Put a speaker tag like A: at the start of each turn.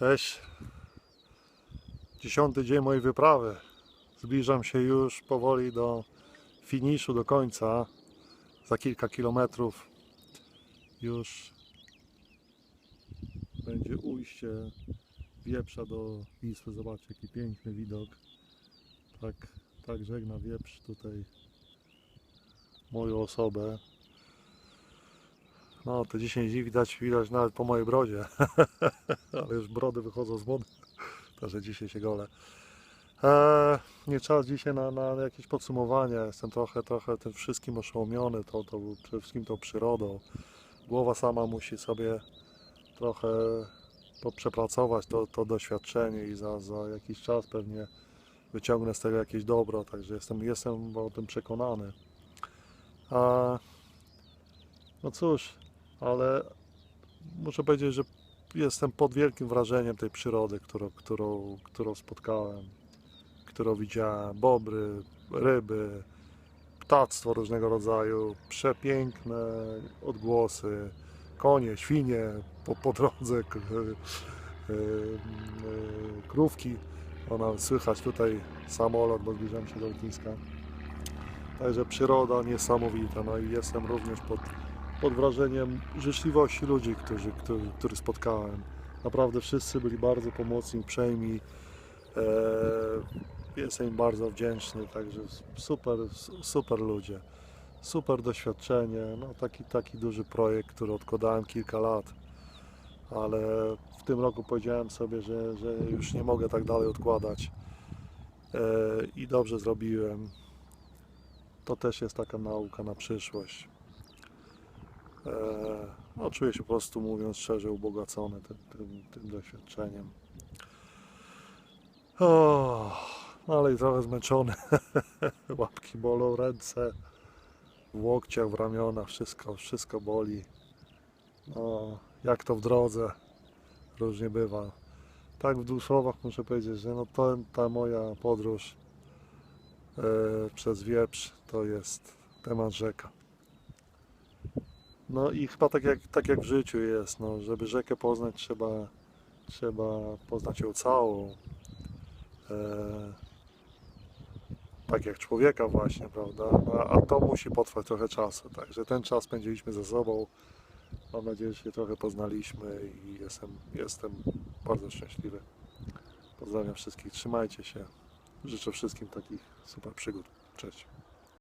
A: Cześć. Dziesiąty dzień mojej wyprawy. Zbliżam się już powoli do finiszu, do końca. Za kilka kilometrów już będzie ujście wieprza do Wisły. Zobaczcie jaki piękny widok. Tak, tak żegna wieprz tutaj moją osobę. No 10 dni widać, widać nawet po mojej brodzie. Ale już brody wychodzą z wody. Także dzisiaj się gole. Eee, nie czas dzisiaj na, na jakieś podsumowanie. Jestem trochę, trochę tym wszystkim oszołomiony, tą, tą, przede wszystkim tą przyrodą. Głowa sama musi sobie trochę to przepracować, to, to doświadczenie i za, za jakiś czas pewnie wyciągnę z tego jakieś dobro. Także jestem, jestem o tym przekonany. A, no cóż, ale muszę powiedzieć, że jestem pod wielkim wrażeniem tej przyrody, którą, którą, którą spotkałem, którą widziałem. Bobry, ryby, ptactwo różnego rodzaju, przepiękne odgłosy, konie, świnie po, po drodze, y, y, krówki. Ona słychać tutaj samolot, bo zbliżam się do lotniska. Także przyroda niesamowita. No i jestem również pod, pod wrażeniem życzliwości ludzi, którzy, którzy, których spotkałem. Naprawdę wszyscy byli bardzo pomocni, uprzejmi. E, jestem im bardzo wdzięczny, także super, super ludzie. Super doświadczenie, no taki, taki duży projekt, który odkładałem kilka lat, ale w tym roku powiedziałem sobie, że, że już nie mogę tak dalej odkładać e, i dobrze zrobiłem. To też jest taka nauka na przyszłość. E, no, czuję się po prostu, mówiąc szczerze, ubogacony tym, tym, tym doświadczeniem. O, no ale i trochę zmęczony. Łapki bolą, ręce, w łokciach, w ramionach, wszystko, wszystko boli. No, jak to w drodze, różnie bywa. Tak w dwóch słowach muszę powiedzieć, że no to, ta moja podróż e, przez wieprz to jest temat rzeka. No i chyba tak jak, tak jak w życiu jest, no, żeby rzekę poznać trzeba, trzeba poznać ją całą. E, tak jak człowieka właśnie, prawda? No, a to musi potrwać trochę czasu, także ten czas spędziliśmy ze sobą. Mam nadzieję, że się trochę poznaliśmy i jestem, jestem bardzo szczęśliwy. Pozdrawiam wszystkich, trzymajcie się. Życzę wszystkim takich super przygód. Cześć.